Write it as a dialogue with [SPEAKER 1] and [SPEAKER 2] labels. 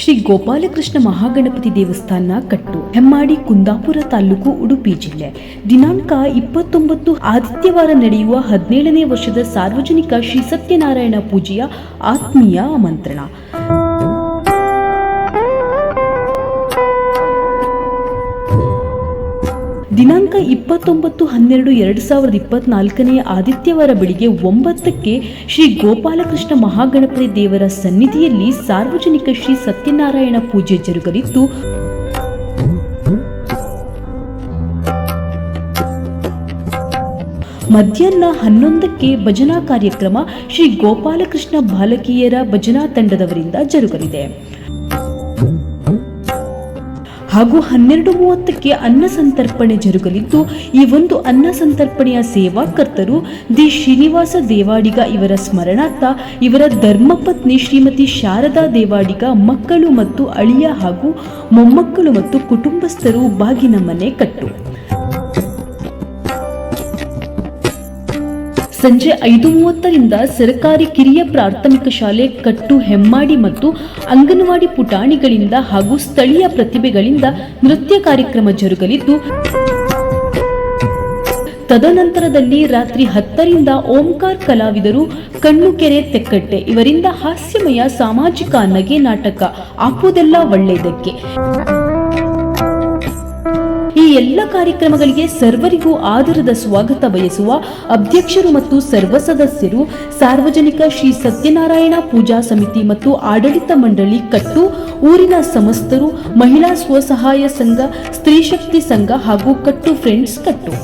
[SPEAKER 1] ಶ್ರೀ ಗೋಪಾಲಕೃಷ್ಣ ಮಹಾಗಣಪತಿ ದೇವಸ್ಥಾನ ಕಟ್ಟು ಹೆಮ್ಮಾಡಿ ಕುಂದಾಪುರ ತಾಲೂಕು, ಉಡುಪಿ ಜಿಲ್ಲೆ. ದಿನಾಂಕ ಇಪ್ಪತ್ತೊಂಬತ್ತು ಆದಿತ್ಯವಾರ ನಡೆಯುವ ಹದಿನೇಳನೇ ವರ್ಷದ ಸಾರ್ವಜನಿಕ ಶ್ರೀ ಸತ್ಯನಾರಾಯಣ ಪೂಜೆಯ ಆತ್ಮೀಯ ಆಮಂತ್ರಣ. ದಿನಾಂಕ ಇಪ್ಪತ್ತೊಂಬತ್ತು ಹನ್ನೆರಡು ಎರಡು ಸಾವಿರದ ಇಪ್ಪತ್ನಾಲ್ಕನೆಯ ಆದಿತ್ಯವಾರ ಬೆಳಿಗ್ಗೆ ಒಂಬತ್ತಕ್ಕೆ ಶ್ರೀ ಗೋಪಾಲಕೃಷ್ಣ ಮಹಾಗಣಪತಿ ದೇವರ ಸನ್ನಿಧಿಯಲ್ಲಿ ಸಾರ್ವಜನಿಕ ಶ್ರೀ ಸತ್ಯನಾರಾಯಣ ಪೂಜೆ ಜರುಗಲಿದ್ದು, ಮಧ್ಯಾಹ್ನ ಹನ್ನೊಂದಕ್ಕೆ ಭಜನಾ ಕಾರ್ಯಕ್ರಮ ಶ್ರೀ ಗೋಪಾಲಕೃಷ್ಣ ಬಾಲಕಿಯರ ಭಜನಾ ತಂಡದವರಿಂದ ಜರುಗಲಿದೆ. ಹಾಗೂ ಹನ್ನೆರಡು ಮೂವತ್ತಕ್ಕೆ ಅನ್ನ ಸಂತರ್ಪಣೆ ಜರುಗಲಿದ್ದು, ಈ ಒಂದು ಅನ್ನ ಸಂತರ್ಪಣೆಯ ಸೇವಾಕರ್ತರು ದಿ ಶ್ರೀನಿವಾಸ ದೇವಾಡಿಗ ಇವರ ಸ್ಮರಣಾರ್ಥ, ಇವರ ಧರ್ಮಪತ್ನಿ ಶ್ರೀಮತಿ ಶಾರದಾ ದೇವಾಡಿಗ ಮಕ್ಕಳು ಮತ್ತು ಅಳಿಯ ಹಾಗೂ ಮೊಮ್ಮಕ್ಕಳು ಮತ್ತು ಕುಟುಂಬಸ್ಥರು ಬಾಗಿನ ಮನೆ ಕಟ್ಟು. ಸಂಜೆ ಐದು ಮೂವತ್ತರಿಂದ ಸರ್ಕಾರಿ ಕಿರಿಯ ಪ್ರಾಥಮಿಕ ಶಾಲೆ ಕಟ್ಟು ಹೆಮ್ಮಾಡಿ ಮತ್ತು ಅಂಗನವಾಡಿ ಪುಟಾಣಿಗಳಿಂದ ಹಾಗೂ ಸ್ಥಳೀಯ ಪ್ರತಿಭೆಗಳಿಂದ ನೃತ್ಯ ಕಾರ್ಯಕ್ರಮ ಜರುಗಲಿದ್ದು, ತದನಂತರದಲ್ಲಿ ರಾತ್ರಿ ಹತ್ತರಿಂದ ಓಂಕಾರ್ ಕಲಾವಿದರು ಕಣ್ಣುಕೆರೆ ತೆಕ್ಕಟ್ಟೆ ಇವರಿಂದ ಹಾಸ್ಯಮಯ ಸಾಮಾಜಿಕ ನಗೆ ನಾಟಕ ಆಪುದೆಲ್ಲ ಒಳ್ಳೆಯದಕ್ಕೆ. ಈ ಎಲ್ಲ ಕಾರ್ಯಕ್ರಮಗಳಿಗೆ ಸರ್ವರಿಗೂ ಆದರದ ಸ್ವಾಗತ ಬಯಸುವ ಅಧ್ಯಕ್ಷರು ಮತ್ತು ಸರ್ವ ಸದಸ್ಯರು ಸಾರ್ವಜನಿಕ ಶ್ರೀ ಸತ್ಯನಾರಾಯಣ ಪೂಜಾ ಸಮಿತಿ ಮತ್ತು ಆಡಳಿತ ಮಂಡಳಿ ಕಟ್ಟು ಊರಿನ ಸಮಸ್ತರು ಮಹಿಳಾ ಸ್ವಸಹಾಯ ಸಂಘ ಸ್ತ್ರೀಶಕ್ತಿ ಸಂಘ ಹಾಗೂ ಕಟ್ಟು ಫ್ರೆಂಡ್ಸ್ ಕಟ್ಟು.